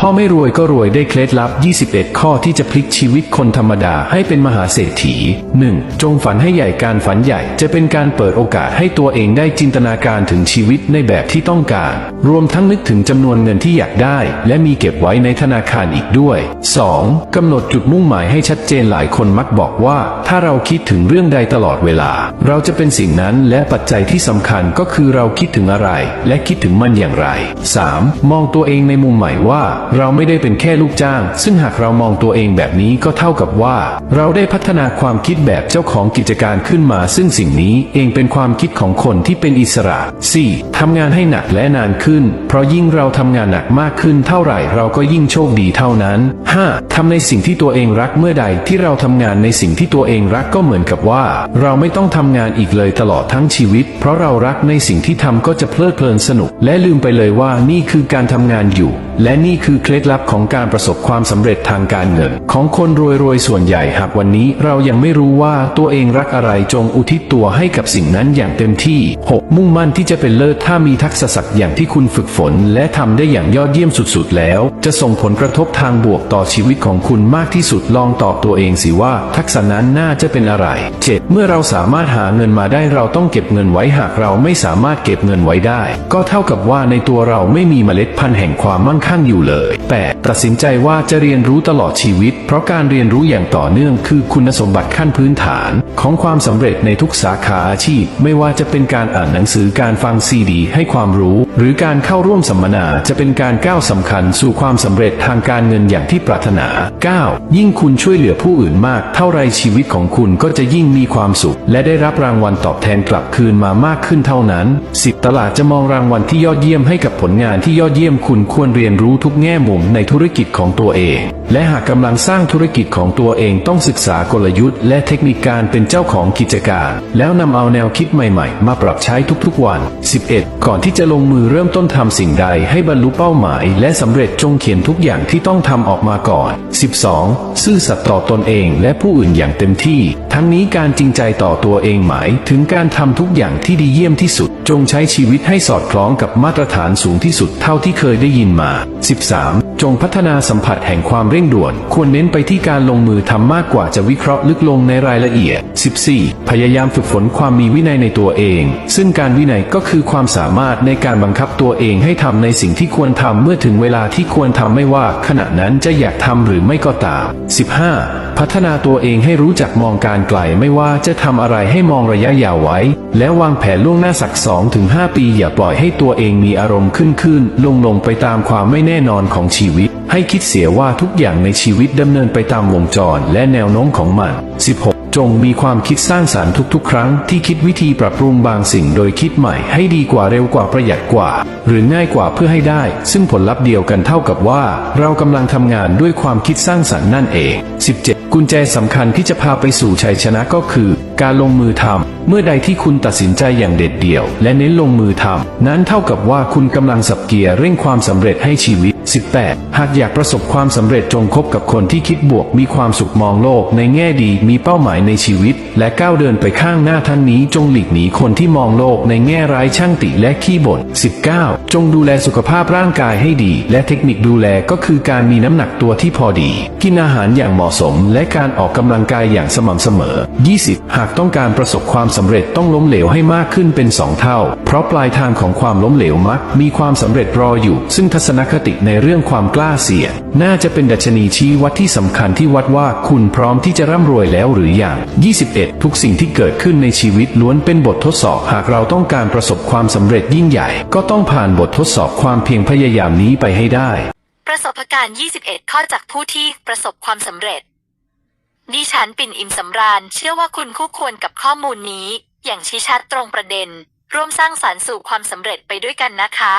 พ่อไม่รวยก็รวยได้เคล็ดลับ 21 ข้อที่จะพลิกชีวิตคนธรรมดาให้เป็นมหาเศรษฐี 1. จงฝันให้ใหญ่การฝันใหญ่ จะเป็นการเปิดโอกาสให้ตัวเองได้จินตนาการถึงชีวิตในแบบที่ต้องการ รวมทั้งนึกถึงจำนวนเงินที่อยากได้ และมีเก็บไว้ในธนาคารอีกด้วย 2. กำหนดจุดมุ่งหมายให้ชัดเจนหลายคนมักบอกว่า ถ้าเราคิดถึงเรื่องใดตลอดเวลา เราจะเป็นสิ่งนั้นและปัจจัยที่สำคัญก็คือเราคิดถึงอะไร และคิดถึงมันอย่างไร 3. มองตัวเองในมุมใหม่ว่าเราไม่ได้เป็นแค่ลูกจ้าง ซึ่งหากเรามองตัวเองแบบนี้ก็เท่ากับว่า เราได้พัฒนาความคิดแบบเจ้าของกิจการขึ้นมา ซึ่งสิ่งนี้เองเป็นความคิดของคนที่เป็นอิสระ 4. ทำงานให้หนักและนานขึ้น เพราะยิ่งเราทำงานหนักมากขึ้นเท่าไหร่เราก็ยิ่งโชคดีเท่านั้น 5. ทำในสิ่งที่ตัวเองรักเมื่อใดที่เราทำงานในสิ่งที่ตัวเองรักก็เหมือนกับว่า เราไม่ต้องทำงานอีกเลยตลอดทั้งชีวิต เพราะเรารักในสิ่งที่ทำก็จะเพลิดเพลินสนุก และลืมไปเลยว่านี่คือการทำงานอยู่ และนี่คือเคล็ดลับของการประสบความสำเร็จทางการเงิน ของคนรวยๆส่วนใหญ่หากวันนี้เรายังไม่รู้ว่าตัวเองรักอะไรจงอุทิศตัวให้กับสิ่งนั้นอย่างเต็มที่ 6. มุ่งมั่นที่จะเป็นเลิศถ้ามีทักษะศักดิ์อย่างที่คุณฝึกฝน และทำได้อย่างยอดเยี่ยมสุดๆ แล้ว จะส่งผลกระทบทางบวกต่อชีวิตของคุณมากที่สุดลองตอบตัวเองสิว่า ทักษะนั้นน่าจะเป็นอะไร 7. เมื่อเราสามารถหาเงินมาได้เราต้องเก็บเงินไว้หากเราไม่สามารถเก็บเงินไว้ได้ ก็เท่ากับว่าในตัวเราไม่มีเมล็ดพันธุ์แห่งความมั่งคั่งอยู่เลย 8. ตัดสินใจว่าจะเรียนรู้ตลอดชีวิต เพราะการเรียนรู้อย่างต่อเนื่องคือคุณสมบัติขั้นพื้นฐาน ของความสำเร็จในทุกสาขาอาชีพ ไม่ว่าจะเป็นการอ่านหนังสือการฟังซีดี ให้ความรู้ หรือการเข้าร่วมสัมมนาจะเป็นการก้าวสำคัญสู่ความสำเร็จทางการเงินอย่างที่ปรารถนา 9. ยิ่งคุณช่วยเหลือผู้อื่นมาก เท่าไรชีวิตของคุณก็จะยิ่งมีความสุข และได้รับรางวัลตอบแทนกลับคืนมามากขึ้นเท่านั้น 10 ตลาดจะมองรางวัลที่ยอดเยี่ยมให้กับผลงานที่ยอดเยี่ยมคุณควรเรียนรู้ทุกแง่มุมในธุรกิจของตัวเอง และหากกำลังสร้างธุรกิจของตัวเองต้องศึกษากลยุทธ์ และเทคนิคการเป็นเจ้าของกิจการ แล้วนำเอาแนวคิดใหม่ ๆ มาปรับใช้ทุกๆวัน 11 ก่อนที่จะลงมือเริ่มต้นทำสิ่งใดให้บรรลุเป้าหมาย และสำเร็จจงเขียนทุกอย่างที่ต้องทำออกมาก่อน 12 ซื่อสัตย์ต่อตนเองและผู้อื่นอย่างเต็มที่ ทั้งนี้การจริงใจต่อตัวเองหมาย ถึงการทำทุกอย่างที่ดีเยี่ยมที่สุด จงใช้ชีวิตให้สอดคล้องกับมาตรฐานสูงที่สุดเท่าที่เคยได้ยินมา 13 จงพัฒนาสัมผัสแห่งความเร่งด่วน ควรเน้นไปที่การลงมือทำมากกว่าจะวิเคราะห์ลึกลงในรายละเอียด 14 พยายามฝึกฝนความมีวินัยในตัวเอง ซึ่งการวินัยก็คือความสามารถในการบังคับตัวเองให้ทำในสิ่งที่ควรทำเมื่อถึงเวลาที่ควรทำไม่ว่า ขณะนั้นจะอยากทำหรือไม่ก็ตาม 15 พัฒนาตัวเองให้รู้จักมองการไกลไม่ว่าจะทำอะไรให้มองระยะยาวไว้ และวางแผนล่วงหน้าสัก 2-5 ปี อย่าปล่อยให้ตัวเองมีอารมณ์ขึ้นขึ้นลงลงไปตามความไม่แน่นอนของชีวิต ให้คิดเสียว่าทุกอย่างในชีวิตดำเนินไปตามวงจรและแนวโน้มของมัน 16 จงมีความคิดสร้างสารรค์ทุกๆ ครั้งที่คิดวิธีปรับปรุงบางสิ่งโดยคิดใหม่ให้ดีกว่าเร็วกว่าประหยัดกว่า หรือง่ายกว่าเพื่อให้ได้ ซึ่งผลลัพธ์เดียวกันเท่ากับว่า เรากำลังทำงานด้วยความคิดสร้างสรรค์นั่นเอง 17 กุญแจสำคัญที่จะพาไปสู่ชัยชนะก็คือ การลงมือทำ เมื่อใดที่คุณตัดสินใจอย่างเด็ดเดี่ยว และเน้นลงมือทำนั้นเท่ากับว่าคุณกำลังสับเกียร์เร่งความสำเร็จให้ชีวิต 18 หากอยากประสบความสำเร็จจงคบกับคนที่คิดบวกมีความสุขมองโลก ในแง่ดีมีเป้าหมายในชีวิต และก้าวเดินไปข้างหน้าท่านนี้จงหลีกหนีคนที่มองโลกในแง่ร้ายช่างติและขี้บ่น 19 จงดูแลสุขภาพร่างกายให้ดี และเทคนิคดูแลก็คือการมีน้ำหนักตัวที่พอดี กินอาหารอย่างเหมาะสม และการออกกำลังกายอย่างสม่ำเสมอ 20 หากต้องการประสบความสำเร็จต้องล้มเหลวให้มากขึ้นเป็นสองเท่า เพราะปลายทางของความล้มเหลวมักมีความสำเร็จรออยู่ ซึ่งทัศนคติในเรื่องความกล้าเสี่ยงน่าจะเป็นดัชนีชี้วัดที่สำคัญที่วัดว่าคุณพร้อมที่จะร่ำรวยแล้วหรือยัง21 ทุกสิ่งที่เกิดขึ้นในชีวิตล้วนเป็นบททดสอบ หากเราต้องการประสบความสำเร็จยิ่งใหญ่ ก็ต้องผ่านบททดสอบความเพียรพยายามนี้ไปให้ได้ ประสบการณ์ 21 ข้อจากผู้ที่ประสบความสำเร็จ ดิฉันปิ่นอิ่มสำราญเชื่อว่าคุณคู่ควรกับข้อมูลนี้ อย่างชี้ชัดตรงประเด็น ร่วมสร้างสารรค์สู่ความสำเร็จไปด้วยกันนะคะ